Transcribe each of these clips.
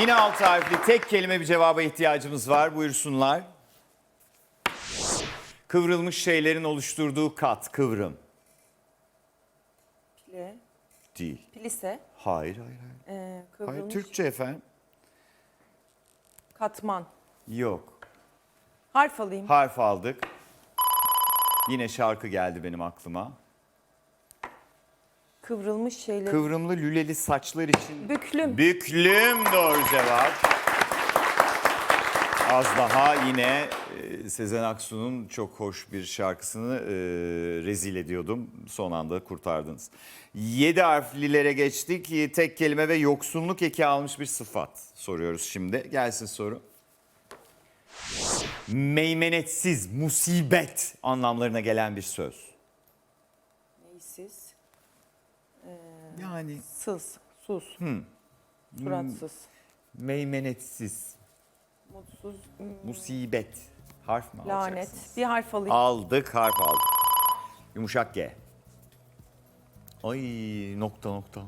Yine altı harfli tek kelime bir cevaba ihtiyacımız var. Buyursunlar. Kıvrılmış şeylerin oluşturduğu kat, kıvrım. Pili, Değil. pilise, Hayır, hayır, hayır. e, Hayır, kıvrılmış Türkçe efendim. katman. Yok. Harf alayım. Harf aldık. Yine şarkı geldi benim aklıma. Kıvrılmış şeyler. Kıvrımlı lüleli saçlar için Büklüm. Büklüm doğru cevap. Az daha yine e, Sezen Aksu'nun çok hoş bir şarkısını e, rezil ediyordum. Son anda kurtardınız. Yedi harflilere geçtik. E, Tek kelime ve yoksunluk eki almış bir sıfat soruyoruz şimdi. Gelsin soru. Meymenetsiz, musibet anlamlarına gelen bir söz. Yani Sız. Sus. Hmm. Suratsız. meymenetsiz, Mutsuz. m, musibet. Harf mi Lanet. alacaksınız? Bir harf alayım. Aldık harf aldık. Yumuşak G. Ay nokta nokta.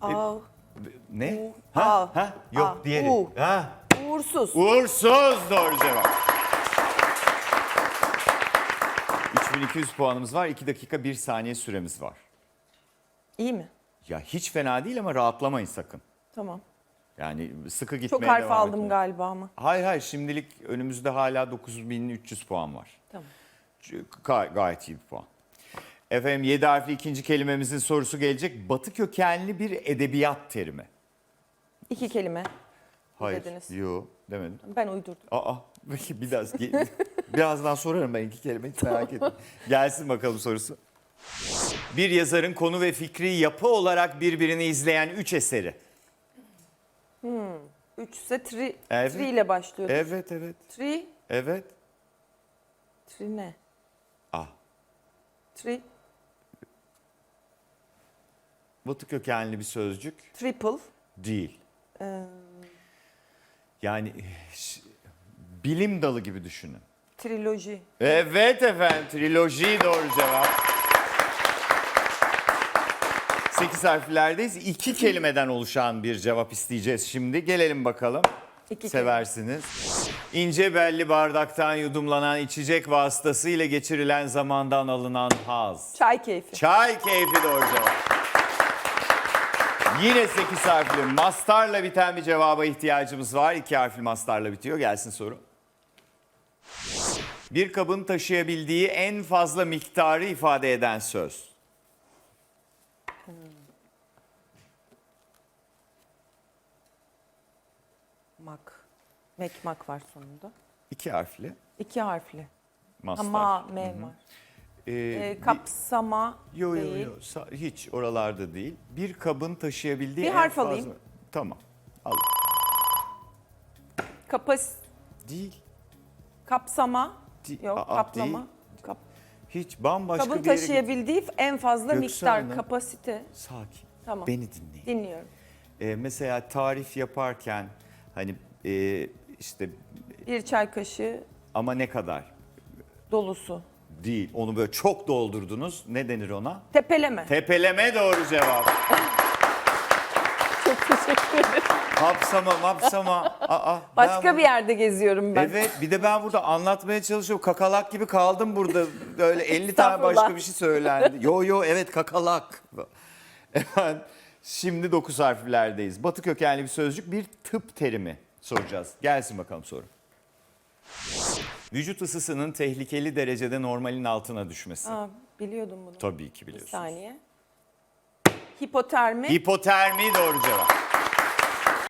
Aa, Ne? U, Ha? A, Ha? Yok A, diğeri. U. Ha? uğursuz. Uğursuz doğru cevap. 3200 puanımız var. 2 dakika 1 saniye süremiz var. İyi mi? Ya hiç fena değil ama rahatlamayın sakın. Tamam. Yani sıkı gitmeye Çok harf devam aldım etmeyin. galiba ama. Hayır hayır şimdilik önümüzde hala 9300 puan var. Tamam. Gay- gayet iyi bir puan. Efendim 7 harfli ikinci kelimemizin sorusu gelecek. Batı kökenli bir edebiyat terimi. İki kelime. Hayır. Dediniz. Yok demedim. Ben uydurdum. Aa biraz birazdan sorarım ben iki kelime hiç merak etme. Gelsin bakalım sorusu. Bir yazarın konu ve fikri yapı olarak birbirini izleyen üç eseri. Üç ise tri, Evet. tri ile başlıyordu. Evet evet Tri, evet. tri ne? Ah Tri, batı kökenli bir sözcük triple. değil. Ee, Yani bilim dalı gibi düşünün. triloji. Evet efendim triloji doğru cevap. 8 harflerdeyiz. İki kelimeden oluşan bir cevap isteyeceğiz şimdi. Gelelim bakalım. İki Seversiniz. İnce belli bardaktan yudumlanan içecek vasıtasıyla geçirilen zamandan alınan haz. Çay keyfi. Çay keyfi doğru cevap. Yine 8 harfli mastarla biten bir cevaba ihtiyacımız var. 2 harfli mastarla bitiyor. Gelsin soru. Bir kabın taşıyabildiği en fazla miktarı ifade eden söz. Mak. Mekmak var sonunda. 2 harfli İki harfli. mastar. Ama M var. Ee, Ee, bir- kapsama Yo yo değil. yo sa- hiç oralarda değil. Bir kabın taşıyabildiği Bir en harf fazla... alayım. Tamam. Al. Kapas, Değil. Kapsama. Yok Aa, kaplama. değil. Kap, Hiç bambaşka kabın bir yere git- taşıyabildiği en fazla Göksel miktar Hanım. kapasite. Sakin. Tamam. Beni dinleyin. Dinliyorum. Ee, mesela tarif yaparken hani e, işte Bir çay kaşığı ama ne kadar dolusu. değil. Onu böyle çok doldurdunuz. Ne denir ona? Tepeleme. Tepeleme doğru cevap. Teşekkür ederim. Hapsama mapsama. Aa, Başka ben bir yerde geziyorum ben. Evet bir de ben burada anlatmaya çalışıyorum. Kakalak gibi kaldım burada. Böyle 50 tane başka bir şey söylendi. Yo yo evet kakalak. Efendim şimdi 9 harflerdeyiz. Batı kökenli bir sözcük bir tıp terimi soracağız. Gelsin bakalım soru. Vücut ısısının tehlikeli derecede normalin altına düşmesi. Aa, biliyordum bunu. Tabii ki Bir biliyorsunuz. saniye. Hipotermi. Hipotermi doğru cevap.